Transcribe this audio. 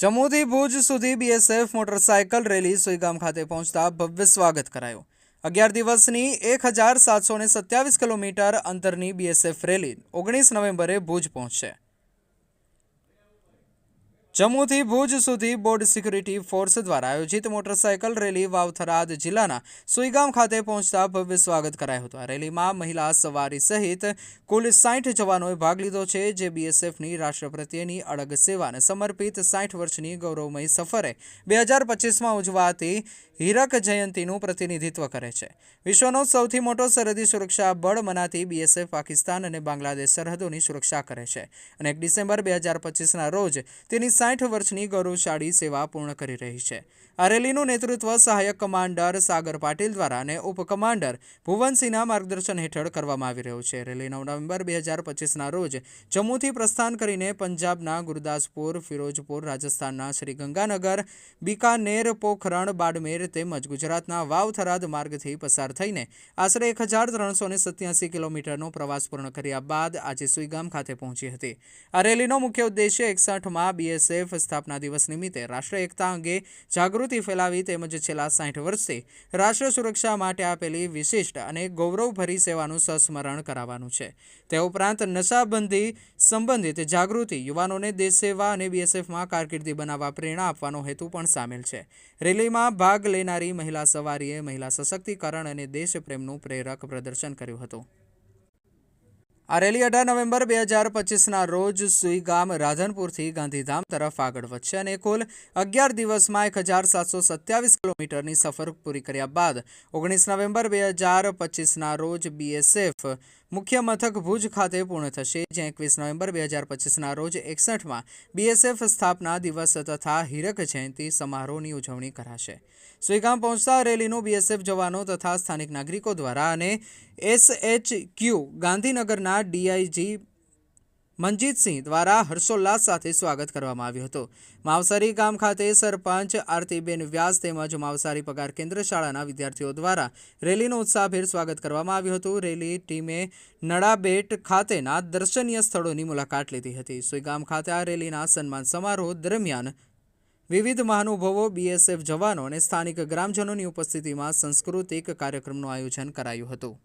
જમ્મુથી ભુજ સુધી BSF motorcycle rally Suigam ખાતે પહોંચતા ભવ્ય સ્વાગત કરાયું. અગિયાર દિવસની એક હજાર સાતસો સત્યાવીસ કિલોમીટર અંતરની બીએસએફ રેલી ઓગણીસ નવેમ્બરે ભુજ પહોંચશે. જમ્મુથી ભુજ સુધી બોર્ડ સિક્યુરિટી ફોર્સ દ્વારા આયોજિત મોટરસાયકલ રેલી વાવથરાદ જિલ્લાના સુઈગામ ખાતે પહોંચતા ભવ્ય સ્વાગત કરાયું હતું. આ રેલીમાં મહિલા સવારી સહિત કુલ સાઠ જવાનોએ ભાગ લીધો છે, જે બીએસએફની રાષ્ટ્ર પ્રત્યેની અડગ સેવાને સમર્પિત સાઠ વર્ષની ગૌરવમય સફરે બે હજાર પચીસમાં ઉજવાતી હીરક જયંતિનું પ્રતિનિધિત્વ કરે છે. વિશ્વનો સૌથી મોટો સરહદી સુરક્ષા બળ મનાતી બીએસએફ પાકિસ્તાન અને બાંગ્લાદેશ સરહદોની સુરક્ષા કરે છે અને એક ડિસેમ્બર બે હજાર પચીસના રોજ તેની સાઠ વર્ષની ગૌરવશાળી સેવા પૂર્ણ કરી રહી છે. આ રેલીનું નેતૃત્વ સહાયક કમાન્ડર સાગર પાટીલ દ્વારા અને ઉપકમાન્ડર ભુવનસિંહના માર્ગદર્શન હેઠળ કરવામાં આવી રહ્યું છે. રેલી નવ નવેમ્બર બે હજાર પચીસના રોજ જમ્મુથી પ્રસ્થાન કરીને પંજાબના ગુરદાસપુર, ફિરોજપુર, રાજસ્થાનના શ્રીગંગાનગર, બિકાનેર, પોખરણ, બાડમેર તેમજ ગુજરાતના વાવ થરાદ માર્ગથી પસાર થઈને આશરે એક હજાર ત્રણસો ને સત્યાસી કિલોમીટરનો પ્રવાસ પૂર્ણ કર્યા બાદ આજે સુઈગામ ખાતે પહોંચી હતી. આ રેલીનો મુખ્ય ઉદ્દેશ્ય એકસઠમાં બીએસએફ સ્થાપના દિવસ નિમિત્તે રાષ્ટ્ર એકતા અંગે જાગૃતિ ફેલાવી તેમજ છેલ્લા સાઠ વર્ષથી રાષ્ટ્ર સુરક્ષા માટે આપેલી વિશિષ્ટ અને ગૌરવભરી સેવાનું સંસ્મરણ કરાવવાનું છે. તે ઉપરાંત નશાબંધી સંબંધિત જાગૃતિ, યુવાનોને દેશ સેવા અને બીએસએફમાં કારકિર્દી બનાવવા પ્રેરણા આપવાનો હેતુ પણ સામેલ છે. રેલીમાં ભાગ લેનારી મહિલા સવારીએ મહિલા સશક્તિકરણ અને દેશપ્રેમનું પ્રેરક પ્રદર્શન કર્યું હતું. આ રેલી અઢાર નવેમ્બર બે હજાર પચીસના રોજ સુઈગામ રાધનપુરથી ગાંધીધામ તરફ આગળ વધશે અને કુલ અગિયાર દિવસમાં એક હજાર સાતસો સત્યાવીસ કિલોમીટરની સફર પૂરી કર્યા બાદ ઓગણીસ નવેમ્બર બે હજાર પચીસના રોજ બીએસએફ મુખ્ય મથક ભુજ ખાતે પૂર્ણ થશે, જ્યાં એકવીસ નવેમ્બર બે હજાર પચીસના રોજ એકસઠમાં બીએસએફ સ્થાપના દિવસ તથા હીરક જયંતિ સમારોહની ઉજવણી કરાશે. સુઈગામ પહોંચતા રેલીનું બીએસએફ જવાનો તથા સ્થાનિક નાગરિકો દ્વારા અને એસએચક્યુ ગાંધીનગરના ડીઆઈજી મનજીતસિંહ દ્વારા હર્ષોલ્લાસ સાથે સ્વાગત કરવામાં આવ્યું હતું. માવસારી ગામ ખાતે સરપંચ આરતીબેન વ્યાસ તેમજ માવસારી પગાર કેન્દ્ર શાળાના વિદ્યાર્થીઓ દ્વારા રેલીનું ઉત્સાહભેર સ્વાગત કરવામાં આવ્યું હતું. રેલી ટીમે નડાબેટ ખાતેના દર્શનીય સ્થળોની મુલાકાત લીધી હતી. સુઈગામ ખાતે આ રેલીના સન્માન સમારોહ દરમિયાન વિવિધ મહાનુભાવો, બીએસએફ જવાનો અને સ્થાનિક ગ્રામજનોની ઉપસ્થિતિમાં સાંસ્કૃતિક કાર્યક્રમનું આયોજન કરાયું હતું.